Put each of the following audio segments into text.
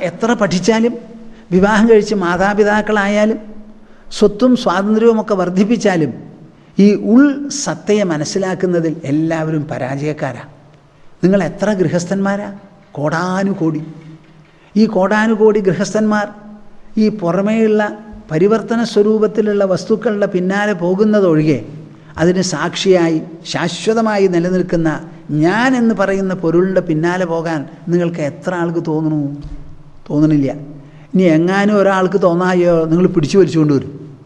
എത്ര പഠിച്ചാലും വിവാഹം കഴിച്ച് മാതാപിതാക്കളായാലും സ്വത്തും സ്വാതന്ത്ര്യവുമൊക്കെ വർദ്ധിപ്പിച്ചാലും ഈ ഉൾ സത്തയെ മനസ്സിലാക്കുന്നതിൽ എല്ലാവരും പരാജയക്കാരാണ് നിങ്ങൾ എത്ര ഗൃഹസ്ഥന്മാരാ? കോടാനുകോടി. ഈ കോടാനുകോടി ഗൃഹസ്ഥന്മാർ ഈ പുറമേയുള്ള പരിവർത്തന സ്വരൂപത്തിലുള്ള വസ്തുക്കളുടെ പിന്നാലെ പോകുന്നതൊഴികെ അതിന് സാക്ഷിയായി ശാശ്വതമായി നിലനിൽക്കുന്ന ഞാൻ എന്ന് പറയുന്ന പൊരുളിന്റെ പിന്നാലെ പോകാൻ നിങ്ങൾക്ക് എത്ര ആൾക്ക് തോന്നണു തോന്നണില്ല. ഇനി എങ്ങാനും ഒരാൾക്ക് തോന്നായോ? നിങ്ങൾ പിടിച്ചു വലിച്ചുകൊണ്ട് വരും.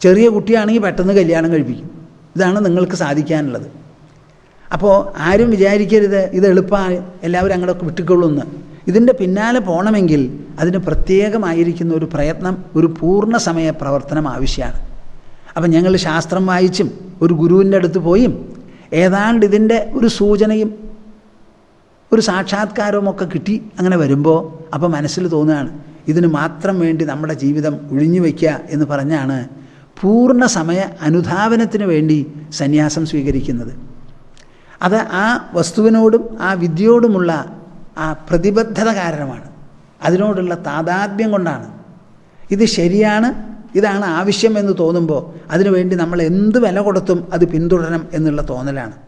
ചെറിയ കുട്ടിയാണെങ്കിൽ പെട്ടെന്ന് കല്യാണം കഴിപ്പിക്കും. ഇതാണ് നിങ്ങൾക്ക് സാധിക്കാനുള്ളത്. അപ്പോൾ ആരും വിചാരിക്കരുത് ഇത് എളുപ്പമാണ് എല്ലാവരും അങ്ങോട്ട് വിട്ടുകൊള്ളുന്ന് ഇതിന്റെ പിന്നാലെ പോകണമെങ്കിൽ അതിന് പ്രത്യേകമായിരിക്കുന്ന ഒരു പ്രയത്നം ഒരു പൂർണ സമയ പ്രവർത്തനം ആവശ്യമാണ്. അപ്പം ഞങ്ങൾ ശാസ്ത്രം വായിച്ചും ഒരു ഗുരുവിന്റെ അടുത്ത് പോയും ഏതാണ്ട് ഇതിന്റെ ഒരു സൂചനയും ഒരു സാക്ഷാത്കാരവും ഒക്കെ കിട്ടി അങ്ങനെ വരുമ്പോൾ അപ്പോൾ മനസ്സിൽ തോന്നുകയാണ് ഇതിന് മാത്രം വേണ്ടി നമ്മുടെ ജീവിതം ഒഴിഞ്ഞു വയ്ക്കുക എന്ന് പറഞ്ഞാണ് പൂർണ സമയ അനുധാവനത്തിന് വേണ്ടി സന്യാസം സ്വീകരിക്കുന്നത്. അത് ആ വസ്തുവിനോടും ആ വിദ്യയോടുമുള്ള ആ പ്രതിബദ്ധത കാരണമാണ്. അതിനോടുള്ള താതാത്മ്യം കൊണ്ടാണ്. ഇത് ശരിയാണ് ഇതാണ് ആവശ്യം എന്ന് തോന്നുമ്പോൾ അതിനുവേണ്ടി നമ്മൾ എന്ത് വില കൊടുത്തും അത് പിന്തുടരണം എന്നുള്ള തോന്നലാണ്.